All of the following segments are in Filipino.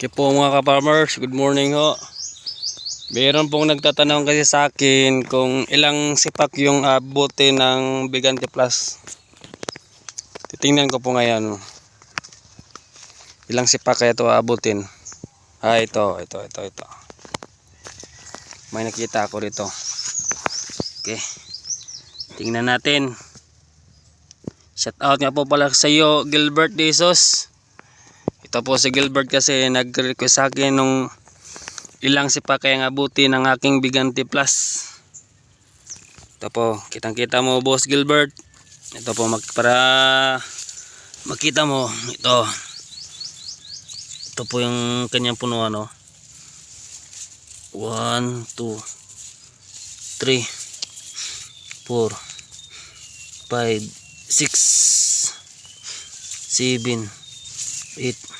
Okay po mga ka-farmers, good morning ho. Meron pong nagtatanong kasi sa akin kung ilang sipak yung abuti ng Bigante Plus. Titingnan ko po ngayon. Ilang sipak kaya ito aabutin. Ah, ito, ito, ito, ito. May nakita ako rito. Okay. Tingnan natin. Shout out nga po pala sa iyo, Gilbert Desos. Ito po si Gilbert kasi nag-request sa akin nung ilang sipa kaya abuti ng aking Bigante Plus. Ito po, kitang kita mo boss Gilbert. Ito po mag, para makita mo ito. Ito po yung kanyang puno ano. 1 2 3 4 5 6 7 8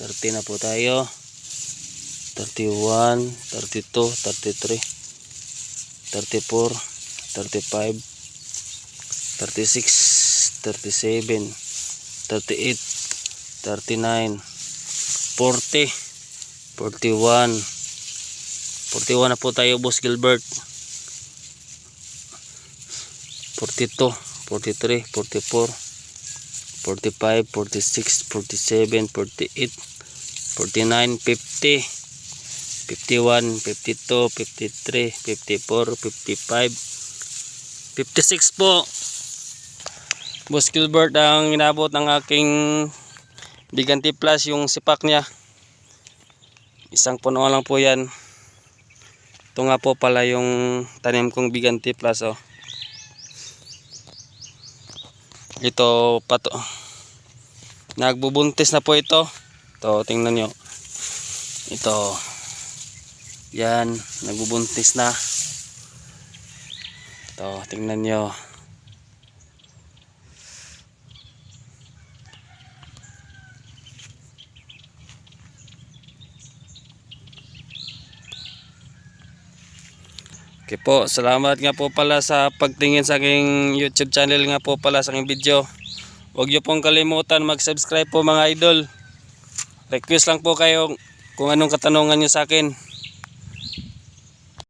30 na po tayo. 31 32 33 34 35 36 37 38 39 40 41 41 na po tayo boss Gilbert. 42 43 44 45 46 47 48 49 50 51 52 53 54 55 56 po. Boss Gilbert ang inabot ng aking Biganti Plus yung sipak niya. Isang puno lang po yan. Ito nga po pala yung tanim kong Biganti Plus oh. ito pato nagbubuntis na po ito ito tingnan nyo ito yan nagbubuntis na ito tingnan nyo Okay po, salamat nga po pala sa pagtingin sa aking YouTube channel nga po pala sa aking video. Huwag niyo pong kalimutan mag-subscribe po mga idol. Request lang po kayo kung anong katanungan niyo sa akin.